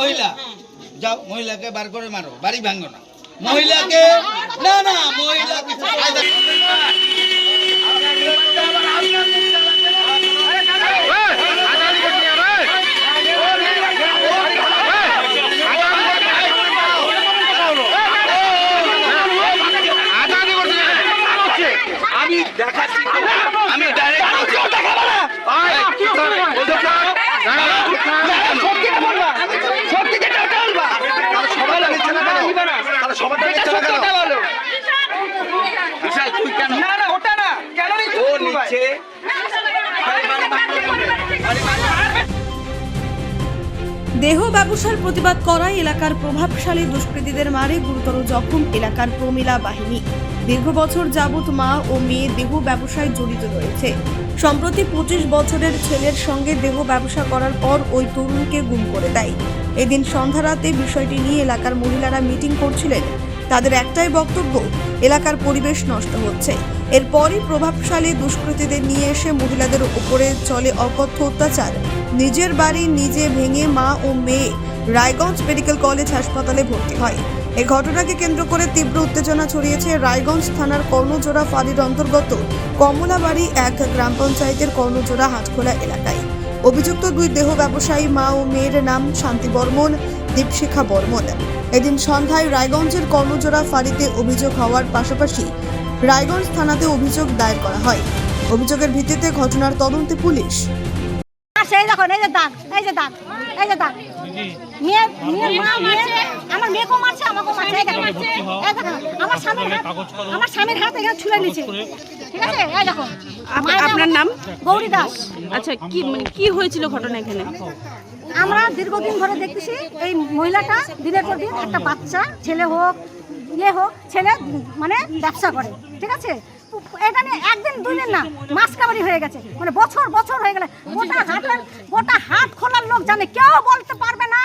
মহিলা। যাও মহিলাকে বার করে মারো বাড়ি ভাঙো না। মহিলাকে না না মহিলাকে আমি দেখাচ্ছি। আমি ডাইরেক্ট বিশাল তুই কেন? না না ওটা না। কেন নিচ্ছ ও তুমি দেহ ব্যবসার প্রতিবাদ করায় এলাকার প্রভাবশালী দুষ্কৃতীদের মারে গুরুতর জখম এলাকার প্রমিলা বাহিনী। দীর্ঘ বছর যাবৎ মা ও মেয়ে দেহ ব্যবসায় জড়িত রয়েছে। সম্প্রতি পঁচিশ বছরের ছেলের সঙ্গে দেহ ব্যবসা করার পর ওই তরুণকে গুম করে দেয়। এদিন সন্ধ্যা রাতে বিষয়টি নিয়ে এলাকার মহিলারা মিটিং করছিলেন। তাদের একটাই বক্তব্য, এলাকার পরিবেশ নষ্ট হচ্ছে। এরপরই প্রভাবশালী দুষ্কৃতীদের নিয়ে এসে মহিলাদের উপরে চলে অকথ্য অত্যাচার। নিজের বাড়ি নিজে ভেঙে মা ও মেয়ে রায়গঞ্জ মেডিকেল কলেজ হাসপাতালে ভর্তি হয়। এই ঘটনাকে কেন্দ্র করে তীব্র উত্তেজনা ছড়িয়েছে রায়গঞ্জ থানার কর্ণজোড়া ফাঁড়ির অন্তর্গত কমলাবাড়ি এক গ্রাম পঞ্চায়েতের কর্ণজোড়া হাটখোলা এলাকায়। অভিযুক্ত দুই দেহ ব্যবসায়ী মা ও মেয়ের নাম শান্তি বর্মন। দীপশিখা বর্মন। এদিন সন্ধ্যায় রায়গঞ্জের কর্ণজোড়া ফাঁড়িতে অভিযোগ হওয়ার পাশাপাশি রায়গঞ্জ থানাতে অভিযোগ দায়ের করা হয়। অভিযোগের ভিত্তিতে ঘটনার তদন্তে পুলিশ। আর সেই দেখো এই যে দাগ এই যে দাগ এই যে দাগ। মেয়ে মেয়ের মা মেয়ে আমার মেয়েকেও মারছে আমাকেও মারছে এই দেখো। এই দেখো আমার স্বামীর হাত আমার স্বামীর হাত এখানে ছুলে নিচ্ছে ঠিক আছে? এই দেখো। আপনার নাম? গৌরী দাস। আচ্ছা কি মানে কি হয়েছিল ঘটনা এখানে? আমরা দীর্ঘদিন ধরে দেখতেছি এই মহিলাটা দিনের পর দিন একটা বাচ্চা, ছেলে হোক ইয়ে হোক, ছেলে মানে ব্যবসা করে, ঠিক আছে? এটা নিয়ে একদিন দুই দিন না মাস কাবারি হয়ে গেছে। মানে বছর বছর হয়ে গেলে গোটা হাটের, গোটা হাট খোলার লোক জানে, কেউ বলতে পারবে না।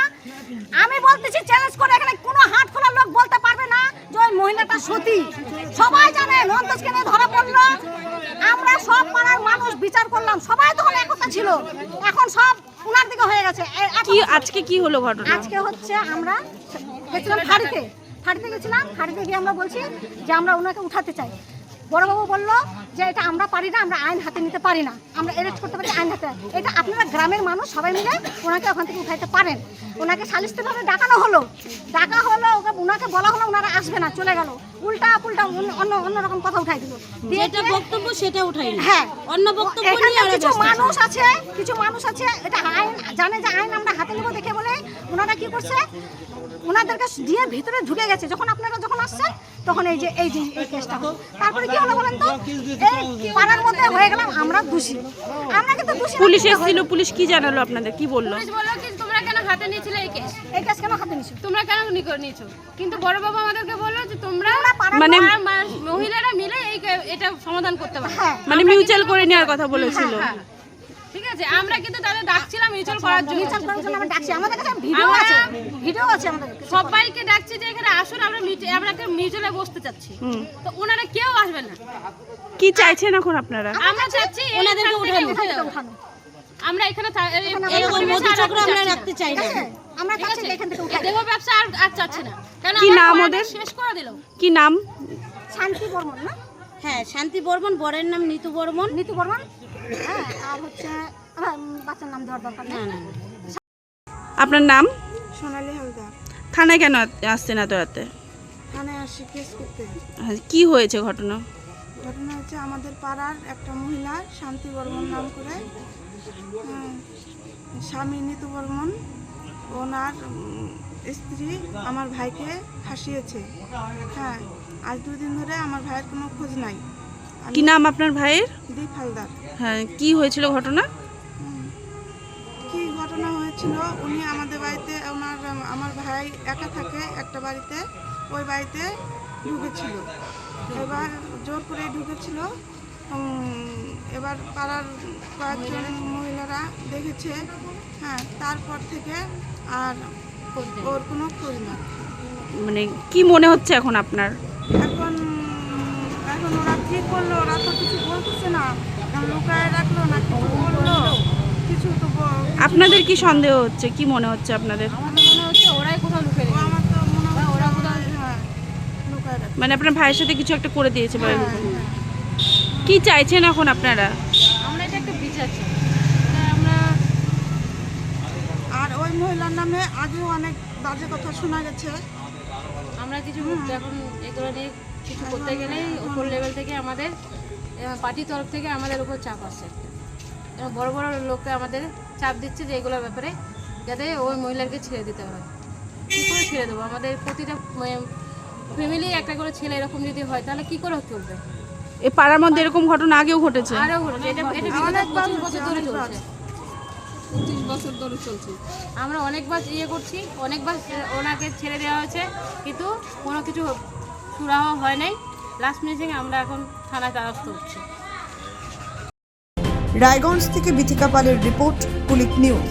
আমি বলতেছি চ্যালেঞ্জ করে এখানে কোনো হাট খোলার লোক বলতে পারবে না যে ওই মহিলাটা সতী। সবাই জানে, নন্দসকে ধরা পড়ল। আমরা সব পাড়ার মানুষ বিচার করলাম, সবাই তখন একতা ছিল। এখন সব উনার দিকে হয়ে গেছে। কি আজকে কি হলো ঘটনা? আজকে হচ্ছে আমরা গেছিলাম ফাড়িতে ফাড়িতে গেছিলাম ফাড়িতে গিয়ে আমরা বলছি যে আমরা ওনাকে উঠাতে চাই। বড়বাবু বলল যে এটা আমরা পারি না আমরা আইন হাতে নিতে পারি না। আমরা অ্যারেস্ট করতে পারি আইন হাতে। এটা আপনারা গ্রামের মানুষ সবাই মিলে ওনাকে ওখান থেকে উঠাইতে পারেন। ওনাকে সালিশিভাবে ডাকানো হলো। ডাকা হলো ওকে ওনাকে বলা হলো ওনারা আসবে না চলে গেল। উল্টা পুল্টা অন্য- অন্য অন্যরকম কথা উঠাই দিল। যেটা বক্তব্য সেটা উঠাই হ্যাঁ। অন্য বক্তব্য নিয়ে আরও কিছু মানুষ আছে কিছু মানুষ আছে এটা আইন জানে যে আইন আমরা হাতে নেব দেখে বলে ওনারা কি করছে? ওনাদেরকে দিয়ে ভিতরে ঢুকে গেছে। যখন আপনারা যখন আসছেন তখন এই যে এই যে এই কেসটা হলো। তারপরে কি হলো বলেন তো? এই পাড়ার মধ্যে হয়ে গেলাম আমরা দোষী। আমরা কিন্তু দোষী। পুলিশ এসেছিল পুলিশ কি জানালো আপনাদের? কি বলল? পুলিশ বলল কি তোমরা কেন হাতে নিয়েছিলে এই কেস? এই কেস কেন হাতে নিছো? তোমরা কেন নি নিয়েছো? কিন্তু বড় বাবা আমাদেরকে বলল যে তোমরা মানে মহিলারা মিলে এই এটা সমাধান করতে পারো। হ্যাঁ। মানে মিউচুয়াল করে নেওয়ার কথা বলেছিল। হ্যাঁ ঠিক আছে আমরা কিন্তু তাদের ডাকছিলাম মিউচুয়াল করার জন্য। বিচার করার জন্য আমরা ডাকছি। আমাদের কাছে ভিডিও আছে ভিডিও আছে আমাদের সবাইকে ডাকছি যে এখানে আসুন আমরা আমরা একটা মিউচুয়ালে বসতে চাচ্ছি। তো ওনারা কেউ আসবে না। কি চাইছেন এখন আপনারা? আমরা চাচ্ছি ওনাদেরকে উঠানো। আমরা এখানে এরকম মধুচক্র আমরা রাখতে চাই না। আমরা? যে এখান থেকে উঠাই। দেহ ব্যবসা আর আর চাচ্ছি না। কেন কি নাম ওদের? শেষ করে দিল কি নাম? শান্তি বর্মন না? হ্যাঁ শান্তি বর্মন বরের নাম নিতু বর্মন। নীতু বর্মন? হ্যাঁ আর হচ্ছে বাচ্চার নাম দেওয়ার দরকার না না আপনার নাম? সোনালি হালদার। থানায় কেন আসছেন এত রাতে? থানায় আসি কেস করতে। হ্যাঁ, কি হয়েছে ঘটনা? ঘটনা হচ্ছে আমাদের পাড়ার একটা মহিলা শান্তি বর্মন নাম করে। উম, স্বামী নিতু বর্মন ওনার স্ত্রী আমার ভাইকে ফাঁসিয়েছে। হ্যাঁ আজ দুদিন ধরে আমার ভাইয়ের কোনো খোঁজ নাই। কি নাম আপনার ভাইয়ের? দীপ হালদার। হ্যাঁ কি হয়েছিল ঘটনা? কি ঘটনা হয়েছিল? উনি আমাদের বাড়িতে ওনার আমার ভাই একা থাকে একটা বাড়িতে ওই বাড়িতে ঢুকেছিল। এবার জোর করে ঢুকেছিল। এবার পাড়ার কয়েকজন মহিলারা দেখেছে। হ্যাঁ তারপর থেকে আর ওর কোনো খোঁজ না মানে কি মনে হচ্ছে এখন আপনার? এখন এখন ওরা কি করল? ওরা তো কিছু বলতেছে না। লুকায় রাখল না কিছু বলল কিছু তো আপনাদের কি সন্দেহ হচ্ছে? কি মনে হচ্ছে আপনাদের আমাদের মনে হচ্ছে ওরাই কোথাও লুকে ও আমার তো মনে হয় ওরা কোথাও হ্যাঁ লুকায় রাখে মানে আপনার ভাইয়ের সাথে কিছু একটা করে দিয়েছে বা এরকম। কি চাইছেন এখন আপনারা? আমরা এটা একটা বিচার চাই। আমরা আর ওই মহিলার নামে আগেও অনেক বাজে কথা শোনা গেছে। আমরা কিছু এখন এগুলো নিয়ে কিছু করতে গেলেই উপর লেভেল থেকে আমাদের পার্টির তরফ থেকে আমাদের উপর চাপ আসছে এবং বড় বড় লোককে আমাদের চাপ দিচ্ছে যে এগুলোর ব্যাপারে যাতে ওই মহিলাকে ছেড়ে দিতে হয়। কী করে ছেড়ে দেবো? আমাদের প্রতিটা ফ্যামিলি একটা করে ছেলে এরকম যদি হয় তাহলে কি করে চলবে? এই পাড়ার মধ্যে এরকম ঘটনা আগেও ঘটেছে। আরও ঘটেছে। এটা এটা বিগত পঁচিশ বছর ধরে চলছে। পঁচিশ বছর ধরে চলছে। আমরা অনেকবার ইয়ে করছি অনেকবার ওনাকে ছেড়ে দেওয়া হয়েছে কিন্তু কোনো কিছু সুরাহ হয় নাই। লাস্ট মিনিটে আমরা এখন থানায় দ্বারস্থ হচ্ছি। রায়গঞ্জ থেকে বিথিকা পালের রিপোর্ট কুলিক নিউজ।